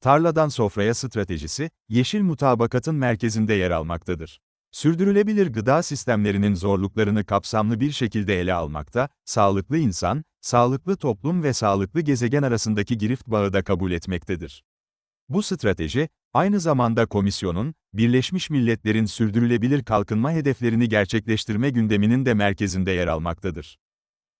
Tarladan sofraya stratejisi, yeşil mutabakatın merkezinde yer almaktadır. Sürdürülebilir gıda sistemlerinin zorluklarını kapsamlı bir şekilde ele almakta, sağlıklı insan, sağlıklı toplum ve sağlıklı gezegen arasındaki girift bağı da kabul etmektedir. Bu strateji, aynı zamanda komisyonun, Birleşmiş Milletler'in sürdürülebilir kalkınma hedeflerini gerçekleştirme gündeminin de merkezinde yer almaktadır.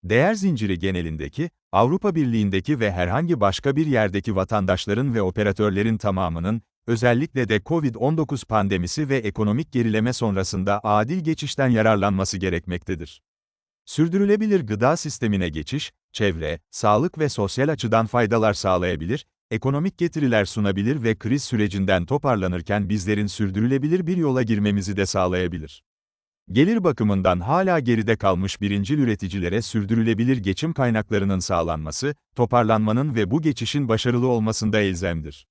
Değer zinciri genelindeki, Avrupa Birliği'ndeki ve herhangi başka bir yerdeki vatandaşların ve operatörlerin tamamının, özellikle de COVID-19 pandemisi ve ekonomik gerileme sonrasında adil geçişten yararlanması gerekmektedir. Sürdürülebilir gıda sistemine geçiş, çevre, sağlık ve sosyal açıdan faydalar sağlayabilir, ekonomik getiriler sunabilir ve kriz sürecinden toparlanırken bizlerin sürdürülebilir bir yola girmemizi de sağlayabilir. Gelir bakımından hala geride kalmış birincil üreticilere sürdürülebilir geçim kaynaklarının sağlanması, toparlanmanın ve bu geçişin başarılı olmasında elzemdir.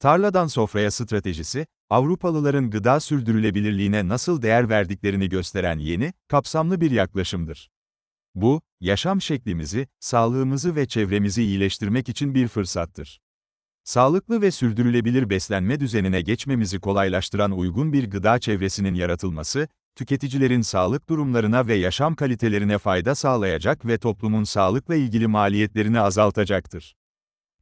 Tarladan sofraya stratejisi, Avrupalıların gıda sürdürülebilirliğine nasıl değer verdiklerini gösteren yeni, kapsamlı bir yaklaşımdır. Bu, yaşam şeklimizi, sağlığımızı ve çevremizi iyileştirmek için bir fırsattır. Sağlıklı ve sürdürülebilir beslenme düzenine geçmemizi kolaylaştıran uygun bir gıda çevresinin yaratılması, tüketicilerin sağlık durumlarına ve yaşam kalitelerine fayda sağlayacak ve toplumun sağlıkla ilgili maliyetlerini azaltacaktır.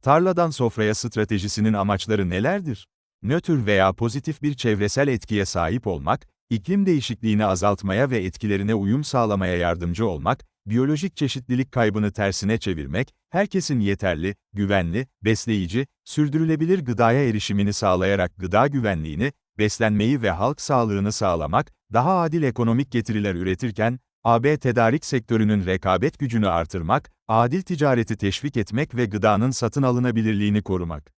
Tarladan sofraya stratejisinin amaçları nelerdir? Nötr veya pozitif bir çevresel etkiye sahip olmak, iklim değişikliğini azaltmaya ve etkilerine uyum sağlamaya yardımcı olmak, biyolojik çeşitlilik kaybını tersine çevirmek, herkesin yeterli, güvenli, besleyici, sürdürülebilir gıdaya erişimini sağlayarak gıda güvenliğini, beslenmeyi ve halk sağlığını sağlamak, daha adil ekonomik getiriler üretirken, AB tedarik sektörünün rekabet gücünü artırmak, adil ticareti teşvik etmek ve gıdanın satın alınabilirliğini korumak.